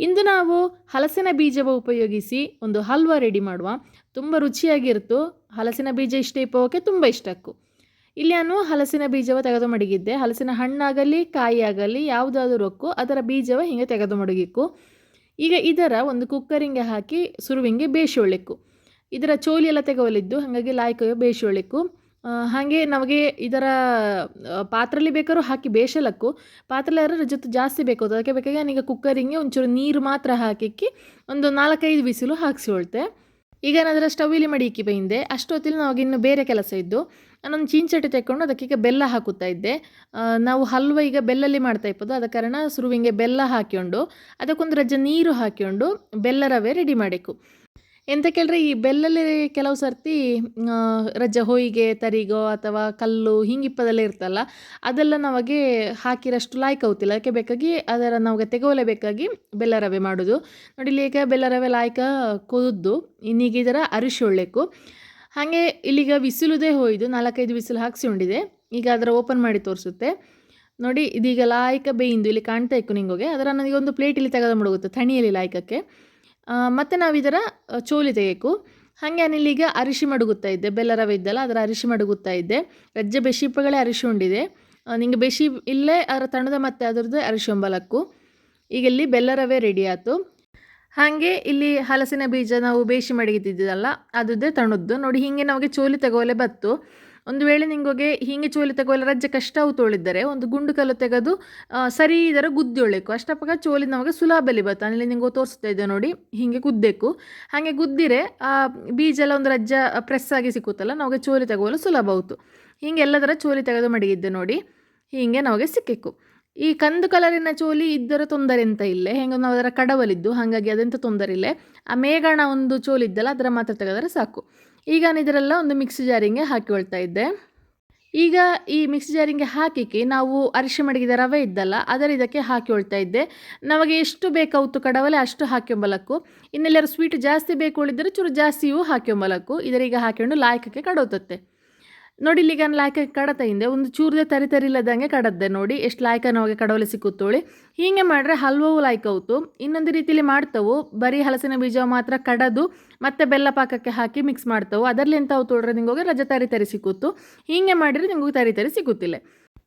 ಇಂದು ನಾವು ಹಲಸಿನ ಬೀಜವ ಉಪಯೋಗಿಸಿ ಒಂದು ಹಲ್ವಾ ರೆಡಿ ಮಾಡುವ. ತುಂಬ ರುಚಿಯಾಗಿರ್ತು. ಹಲಸಿನ ಬೀಜ ಇಷ್ಟ ಇಪ್ಪೋಕೆ ತುಂಬ ಇಷ್ಟಕ್ಕು. ಇಲ್ಲಿ ನಾನು ಹಲಸಿನ ಬೀಜವ ತೆಗೆದು ಮಡಗಿದ್ದೆ ಹಲಸಿನ ಹಣ್ಣಾಗಲಿ ಕಾಯಿ ಆಗಲಿ ಯಾವುದಾದ್ರೂ ಅದರ ಬೀಜವ ಹೀಗೆ ತೆಗೆದು ಮಡಗಿಕ್ಕು ಈಗ ಇದರ ಒಂದು ಕುಕ್ಕರಿಂಗೆ ಹಾಕಿ, ಸುರುವಿಂಗೆ ಬೇಯಿಸೊಳ್ಳಿಕ್ಕು. ಇದರ ಚೋಲಿ ಎಲ್ಲ ತೆಗೊಲಿದ್ದು ಹಾಗಾಗಿ ಲಾಯ್ಕ ಬೇಯಿಸೊಳ್ಳಿಕ್ಕು. ಹಾಗೆ ನಮಗೆ ಇದರ ಪಾತ್ರೆಯಲ್ಲಿ ಬೇಕಾದ್ರೂ ಹಾಕಿ ಬೇಸಲಕ್ಕು ಪಾತ್ರೆಲಿ ಅದರ ಜೊತೆ ಜಾಸ್ತಿ ಬೇಕು ಅದಕ್ಕೆ ಬೇಕಾಗಿ ನಾನೀಗ ಕುಕ್ಕರಿಂಗೆ ಒಂಚೂರು ನೀರು ಮಾತ್ರ ಹಾಕಿಕ್ಕಿ ಒಂದು ನಾಲ್ಕೈದು ಬಿಸಿಲು ಹಾಕ್ಸಿಕೊಳ್ತೆ ಈಗ ನಾನು ಅದರ ಮಡಿ ಇಕ್ಕಿ ಬೈಂದೆ ಅಷ್ಟೊತ್ತಿಲ್ಲಿ ನಾವು ಇನ್ನು ಬೇರೆ ಕೆಲಸ ಇದ್ದು, ನಾನೊಂದು ಚೀನ್ಚಟ್ಟಿ ತೆಕ್ಕೊಂಡು ಅದಕ್ಕೀಗ ಬೆಲ್ಲ ಹಾಕುತ್ತಾ ಇದ್ದೆ. ನಾವು ಹಲ್ವ ಈಗ ಬೆಲ್ಲಲ್ಲಿ ಮಾಡ್ತಾ ಇಪ್ಪದು. ಅದ ಕಾರಣ ಸುರುವಿಗೆ ಬೆಲ್ಲ ಹಾಕ್ಕೊಂಡು ಅದಕ್ಕೊಂದು ರಜೆ ನೀರು ಹಾಕಿಕೊಂಡು ಬೆಲ್ಲ ರವೆ ರೆಡಿ ಮಾಡಿಕ್ಕು ಎಂತ ಕೇಳಿದ್ರೆ ಈ ಬೆಲ್ಲಲ್ಲಿ ಕೆಲವು ಸರ್ತಿ ರಜ್ಜ ಹೊಯ್ಗೆ ತರಿಗೋ ಅಥವಾ ಕಲ್ಲು ಹಿಂಗಿಪ್ಪದೆಲ್ಲ ಇರ್ತಲ್ಲ, ಅದೆಲ್ಲ ನಮಗೆ ಹಾಕಿರಷ್ಟು ಲಾಯ್ಕ್ ಆಗುತ್ತಿಲ್ಲ. ಅದಕ್ಕೆ ಬೇಕಾಗಿ ಅದರ ನಮಗೆ ತೆಗೋಲೇಬೇಕಾಗಿ ಬೆಲ್ಲ ರವೆ ಮಾಡೋದು. ನೋಡಿ ಈಗ ಬೆಲ್ಲ ರವೆ ಲಾಯ್ಕ ಕುದ್ದು ಇನ್ನೀಗ ಇದರ ಅರಿಶಿ ಒಳ್ಳೆಕು ಹಾಗೆ ಇಲ್ಲಿಗ ಬಿಸಿಲುದೇ ಹೋಯ್ದು ನಾಲ್ಕೈದು ಬಿಸಿಲು ಹಾಕಿಸಿ ಉಂಡಿದೆ. ಈಗ ಅದರ ಓಪನ್ ಮಾಡಿ ತೋರಿಸುತ್ತೆ. ನೋಡಿ ಇದೀಗ ಲಾಯ್ಕ ಬೇಯಿಂದು ಇಲ್ಲಿ ಕಾಣ್ತಾ ಇಕ್ಕು ನಿಂಗೋಗೆ. ಅದರ ನನಗೆ ಒಂದು ಪ್ಲೇಟ್ ಇಲ್ಲಿ ತೆಗೆದು ಮುಡುಗುತ್ತೆ ಥಣಿಯಲ್ಲಿ ಲಾಯ್ಕಕ್ಕೆ. ಮತ್ತು ನಾವು ಇದರ ಚೋಲಿ ತೆಗೆಯಕು ಹಾಗೆ ಅನಿಲೀಗ ಅರಿಶಿ ಮಡಗುತ್ತಾ ಇದ್ದೆ. ಬೆಲ್ಲ ರವೆ ಇದ್ದಲ್ಲ, ಅದರ ಅರಿಶಿ ಮಡಗುತ್ತಾ ಇದ್ದೆ. ರಜ್ಜೆ ಬೆಶೀಪಗಳೇ ಅರಿಶಿ ಉಂಡಿದೆ. ನಿಂಗೆ ಬೆಶಿ ಇಲ್ಲೇ ಅದರ ತಣದ ಮತ್ತೆ ಅದರದ್ದು ಅರಿಶಿ ಒಂಬಲಕ್ಕು. ಈಗ ಇಲ್ಲಿ ಬೆಲ್ಲ ರವೆ ರೆಡಿ ಆಯಿತು. ಹಾಗೆ ಇಲ್ಲಿ ಹಲಸಿನ ಬೀಜ ನಾವು ಬೇಯಿಸಿ ಮಡಗಿದ್ದಿದ್ದಲ್ಲ ಅದುದೇ ತಣದ್ದು ನೋಡಿ, ಹೀಗೆ ನಮಗೆ ಚೋಲಿ ತಗೋಲೆ ಬತ್ತು. ಒಂದು ವೇಳೆ ನಿಂಗೋಗೆ ಹೀಗೆ ಚೋಲಿ ತಗೋಲ್ಲ ರಜ್ಜೆ ಕಷ್ಟ ತೊಳಿದ್ದಾರೆ ಒಂದು ಗುಂಡು ಕಲ್ಲು ತೆಗೆದು ಸರಿ ಇದರ ಗುದ್ದಿ ಒಳ್ಳೆಕು ಅಷ್ಟಪ್ಪಾಗ ಚೋಲಿ ನಮಗೆ ಸುಲಭಲಿ ಬತ್ತ ಅಲ್ಲಿ ನಿಂಗೆ ತೋರಿಸ್ತಾ ಇದ್ದೆ ನೋಡಿ, ಹೀಗೆ ಗುದ್ದಬೇಕು ಹಾಗೆ ಗುದ್ದಿರೆ, ಆ ಬೀಜ ಎಲ್ಲ ಒಂದು ರಜ್ಜ ಪ್ರೆಸ್ ಆಗಿ ಸಿಕ್ಕುತ್ತಲ್ಲ ನಮಗೆ ಚೋಲಿ ತಗೋಲು ಸುಲಭ ಆಯಿತು ಹೀಗೆ ಎಲ್ಲದರ ಚೋಲಿ ತೆಗೆದು ಮಡಗಿದ್ದೆ ನೋಡಿ, ಹೀಗೆ ನಮಗೆ ಸಿಕ್ಕಿಕ್ಕು. ಈ ಕಂದು ಕಲರಿನ ಚೋಲಿ ಇದ್ದರ ತೊಂದರೆ ಅಂತ ಇಲ್ಲೇ. ಹೆಂಗೆ ನಾವು ಅದರ ಕಡವಲಿದ್ದು, ಹಾಗಾಗಿ ಅದೆಂತ ತೊಂದರೆ ಇಲ್ಲ. ಆ ಮೇಘಣ ಒಂದು ಚೋಲಿ ಇದ್ದಲ್ಲ, ಅದರ ಮಾತ್ರ ತೆಗೆದರೆ ಸಾಕು. ಈಗ ನಾನು ಇದರೆಲ್ಲ ಒಂದು ಮಿಕ್ಸಿ ಜಾರಿಗೆ ಹಾಕಿಕೊಳ್ತಾ ಇದ್ದೆ. ಈಗ ಈ ಮಿಕ್ಸಿ ಜಾರಿಗೆ ಹಾಕಿಕ್ಕೆ ನಾವು ಅರಿಶಿ ಮಡಗಿದ ರವೆ ಇದ್ದಲ್ಲ, ಅದರ ಇದಕ್ಕೆ ಹಾಕಿಕೊಳ್ತಾ ಇದ್ದೆ. ನಮಗೆ ಎಷ್ಟು ಬೇಕಾಗುತ್ತು ಕಡವಲೆ ಅಷ್ಟು ಹಾಕ್ಯೊಂಬಲಕ್ಕು. ಇನ್ನೆಲ್ಲರೂ ಸ್ವೀಟ್ ಜಾಸ್ತಿ ಬೇಕು ಉಳಿದರೆ ಚೂರು ಜಾಸ್ತಿಯೂ ಹಾಕ್ಯೊಂಬಲಕ್ಕು. ಇದರೀಗ ಹಾಕಿಕೊಂಡು ಲಾಯಕಕ್ಕೆ ಕಡೋತತ್ತೆ. ನೋಡಿ, ಇಲ್ಲಿಗೆ ನಾನು ಲಾಯ್ಕ ಕಡತ ಹಿಂದೆ, ಒಂದು ಚೂರ್ದೆ ತರಿ ತರಿ ಇಲ್ಲದಂಗೆ ಕಡದ್ದೆ ನೋಡಿ, ಎಷ್ಟು ಲಾಯ್ಕ ನಮಗೆ ಕಡವಲೆ ಸಿಕ್ಕುತ್ತೋಳಿ. ಹೀಗೆ ಮಾಡ್ರೆ ಹಲ್ವವು ಲಾಯ್ಕ ಇನ್ನೊಂದು ರೀತಿಯಲ್ಲಿ ಮಾಡ್ತವು, ಬರೀ ಹಲಸಿನ ಬೀಜ ಮಾತ್ರ ಕಡದು, ಮತ್ತೆ ಬೆಲ್ಲ ಪಾಕಕ್ಕೆ ಹಾಕಿ ಮಿಕ್ಸ್ ಮಾಡ್ತವು. ಅದರಲ್ಲಿ ಎಂತ ತೊಳ್ರೆ ನಿಮಗೆ ರಜೆ ತರಿ ತರಿ ಸಿಕ್ಕುತ್ತು. ಹೀಗೆ ಮಾಡಿದ್ರೆ ನಿಮಗೂ ತರಿ ತರಿ ಸಿಕ್ಕುತ್ತಿಲ್ಲ.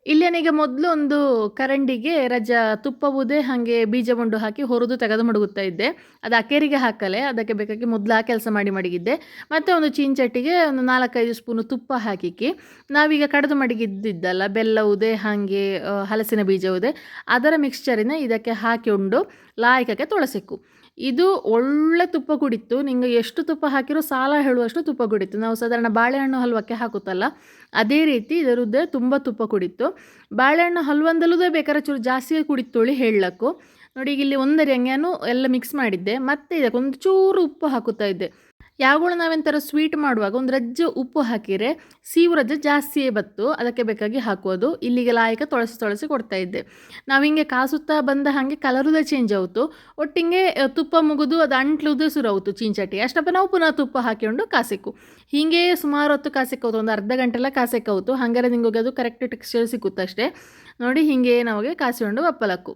ಇಲ್ಲೇನೀಗ ಮೊದಲು ಒಂದು ಕರಂಡಿಗೆ ರಜ ತುಪ್ಪ ಬೂದೆ ಹಾಗೆ ಬೀಜ ಮುಂಡು ಹಾಕಿ ಹೊರದು ತೆಗೆದು ಮಡಗುತ್ತಾ ಇದ್ದೆ. ಅದು ಅಕೇರಿಗೆ ಹಾಕಲೆ, ಅದಕ್ಕೆ ಬೇಕಾಗಿ ಮೊದಲು ಆ ಕೆಲಸ ಮಾಡಿ ಮಡಗಿದ್ದೆ. ಮತ್ತು ಒಂದು ಚೀಂಚಟ್ಟಿಗೆ ಒಂದು ನಾಲ್ಕೈದು ಸ್ಪೂನು ತುಪ್ಪ ಹಾಕಿಕ್ಕಿ, ನಾವೀಗ ಕಡಿದು ಮಡಗಿದ್ದಿದ್ದಲ್ಲ ಬೆಲ್ಲ ಉದೆ ಹಾಗೆ ಹಲಸಿನ ಬೀಜ ಉದೆ ಅದರ ಮಿಕ್ಸ್ಚರಿನ ಇದಕ್ಕೆ ಹಾಕಿ ಉಂಡು ಲಾಯಕಕ್ಕೆ ತೊಳಸಿಕ್ಕು. ಇದು ಒಳ್ಳೆ ತುಪ್ಪ ಕುಡಿತು ನಿಮಗೆ ಎಷ್ಟು ತುಪ್ಪ ಹಾಕಿರೋ ಸಾಲ ಹೇಳುವಷ್ಟು ತುಪ್ಪ ಕುಡಿತು ನಾವು ಸಾಧಾರಣ ಬಾಳೆಹಣ್ಣು ಹಲ್ವಕ್ಕೆ ಹಾಕುತ್ತಲ್ಲ, ಅದೇ ರೀತಿ ಇದರದ್ದೇ ತುಂಬ ತುಪ್ಪ ಕುಡಿತು ಬಾಳೆಹಣ್ಣು ಹಲ್ವಂದಲ್ಲದೇ ಬೇಕಾದ್ರೆ ಚೂರು ಜಾಸ್ತಿ ಕುಡಿತೋಳಿ ಹೇಳಕ್ಕು. ನೋಡಿ ಈಗ ಇಲ್ಲಿ ಒಂದರಿ ಹಂಗೇನು ಎಲ್ಲ ಮಿಕ್ಸ್ ಮಾಡಿದ್ದೆ. ಮತ್ತೆ ಇದಕ್ಕೆ ಒಂದು ಚೂರು ಉಪ್ಪು ಹಾಕುತ್ತಾ ಇದ್ದೆ. ಯಾವಗಳು ನಾವೆಂಥರ ಸ್ವೀಟ್ ಮಾಡುವಾಗ ಒಂದು ರಜ್ಜು ಉಪ್ಪು ಹಾಕಿದರೆ ಸೀವು ರಜ್ಜೆ ಜಾಸ್ತಿಯೇ ಬತ್ತು. ಅದಕ್ಕೆ ಬೇಕಾಗಿ ಹಾಕೋದು ಇಲ್ಲಿಗೆ ಲಾಯಕ ತೊಳಸಿ ತೊಳಸಿ ಕೊಡ್ತಾ ಇದ್ದೆ. ನಾವು ಹಿಂಗೆ ಕಾಸುತ್ತಾ ಬಂದ ಹಾಗೆ ಕಲರುದ ಚೇಂಜ್ ಆಯಿತು ಒಟ್ಟಿಗೆ ತುಪ್ಪ ಮುಗಿದು, ಅದು ಅಂಟ್ಲುದೇ ಆಯಿತು ಚೀಂಚಟಿ. ಅಷ್ಟಪ್ಪ ನಾವು ಪುನಃ ತುಪ್ಪ ಹಾಕಿಕೊಂಡು ಕಾಸಿಕ್ಕು. ಹೀಗೆ ಸುಮಾರು ಹೊತ್ತು ಕಾಸಿಕ್ಕೌತು ಒಂದು ಅರ್ಧ ಗಂಟೆಲ್ಲ ಕಾಸಿಕ್ಕೌತು ಹಾಗಾದ್ರೆ ನಿಮಗೆ ಅದು ಕರೆಕ್ಟ್ ಟೆಕ್ಸ್ಚರ್ ಸಿಕ್ಕುತ್ತಷ್ಟೇ ನೋಡಿ ಹೀಗೆ ನಮಗೆ ಕಾಸಿಕೊಂಡು ಒಪ್ಪಲಕ್ಕು.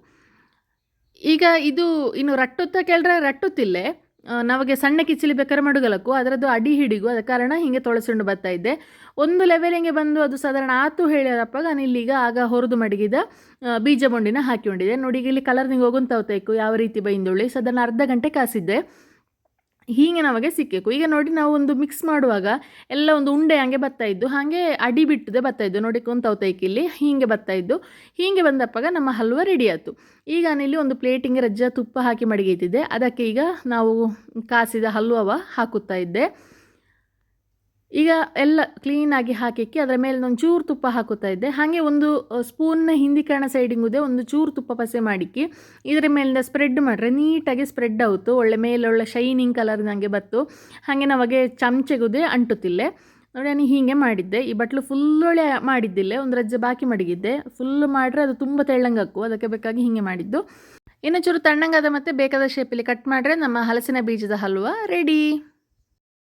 ಈಗ ಇದು, ಇನ್ನು ರಟ್ಟುತ್ತ ಕೇಳಿದ್ರೆ ರಟ್ಟುತ್ತಿಲ್ಲೇ. ನಮಗೆ ಸಣ್ಣ ಕಿಚಿಲಿ ಬೇಕಾದ್ರೆ ಮಡುಗಲಕ್ಕು, ಅದರದ್ದು ಅಡಿ ಹಿಡಿಗು, ಅದ ಕಾರಣ ಹಿಂಗೆ ತೊಳಸಿಕೊಂಡು ಬರ್ತಾ ಇದ್ದೆ. ಒಂದು ಲೆವೆಲಿಂಗೆ ಬಂದು ಅದು ಸಾಧಾರಣ ಆತು ಹೇಳ್ಯಾರಪ್ಪ, ನಾನು ಇಲ್ಲಿಗ ಆಗ ಹೊರದು ಮಡಗಿದ ಬೀಜ ಬೊಂಡಿನ ಹಾಕಿಕೊಂಡಿದೆ ನೋಡಿ, ಇಲ್ಲಿ ಕಲರ್ ನಿಂಗೆ ಹೋಗುಂತವತೈಕು ಯಾವ ರೀತಿ ಬೈಂದುಳ್ಳಿ. ಸಾಧಾರಣ ಅರ್ಧ ಗಂಟೆ ಕಾಸಿದ್ದೆ. ಹೀಗೆ ನಮಗೆ ಸಿಕ್ಕಬೇಕು ಈಗ ನೋಡಿ ನಾವು ಒಂದು ಮಿಕ್ಸ್ ಮಾಡುವಾಗ ಎಲ್ಲ ಒಂದು ಉಂಡೆ ಹಂಗೆ ಬರ್ತಾ ಇದ್ದು, ಹಾಗೆ ಅಡಿ ಬಿಟ್ಟದೆ ಬರ್ತಾ ಇದ್ದು. ನೋಡಿ ಕುಂತವತೈಕಿಲ್ಲಿ ಹೀಗೆ ಬರ್ತಾ ಇದ್ದು. ಹೀಗೆ ಬಂದಪ್ಪಾಗ ನಮ್ಮ ಹಲ್ವ ರೆಡಿ ಆಯಿತು. ಈಗ ನಾನಿಲ್ಲಿ ಒಂದು ಪ್ಲೇಟಿಂಗ್ ರಜ್ಜ ತುಪ್ಪ ಹಾಕಿ ಮಡಗಿತಿದ್ದೆ ಅದಕ್ಕೆ ಈಗ ನಾವು ಕಾಸಿದ ಹಲ್ವವ ಹಾಕುತ್ತಾ ಇದ್ದೆ. ಈಗ ಎಲ್ಲ ಕ್ಲೀನಾಗಿ ಹಾಕಿಕ್ಕಿ ಅದರ ಮೇಲೆ ಒಂದು ಚೂರು ತುಪ್ಪ ಹಾಕುತ್ತಾ ಇದ್ದೆ. ಹಾಗೆ ಒಂದು ಸ್ಪೂನ್ನ ಹಿಂದಿ ಸೈಡಿಂಗ್ ಸೈಡಿಂಗುದೆ ಒಂದು ಚೂರು ತುಪ್ಪ ಪಸೆ ಮಾಡಿಕ್ಕಿ, ಇದರ ಮೇಲಿಂದ ಸ್ಪ್ರೆಡ್ ಮಾಡಿದ್ರೆ ನೀಟಾಗಿ ಸ್ಪ್ರೆಡ್ ಆಯಿತು ಒಳ್ಳೆ ಮೇಲೆ ಒಳ್ಳೆ ಶೈನಿಂಗ್ ಕಲರ್ ನನಗೆ ಬತ್ತು. ಹಾಗೆ ನಮಗೆ ಚಮಚೆಗುದೇ ಅಂಟುತ್ತಿಲ್ಲೆ. ನೋಡಿ ನಾನು ಹೀಗೆ ಮಾಡಿದ್ದೆ. ಈ ಬಟ್ಲು ಫುಲ್ಲೊಳೆ ಮಾಡಿದ್ದಿಲ್ಲ. ಒಂದು ರಜ್ಜೆ ಬಾಕಿ ಮಡಗಿದ್ದೆ. ಫುಲ್ ಮಾಡಿದ್ರೆ ಅದು ತುಂಬ ತೆಳ್ಳಂಗಾಕು ಅದಕ್ಕೆ ಬೇಕಾಗಿ ಹೀಗೆ ಮಾಡಿದ್ದು. ಇನ್ನು ಚೂರು ತಣ್ಣಂಗಾದ ಮತ್ತು ಬೇಕಾದ ಶೇಪಲ್ಲಿ ಕಟ್ ಮಾಡಿದ್ರೆ ನಮ್ಮ ಹಲಸಿನ ಬೀಜದ ಹಲ್ವ ರೆಡಿ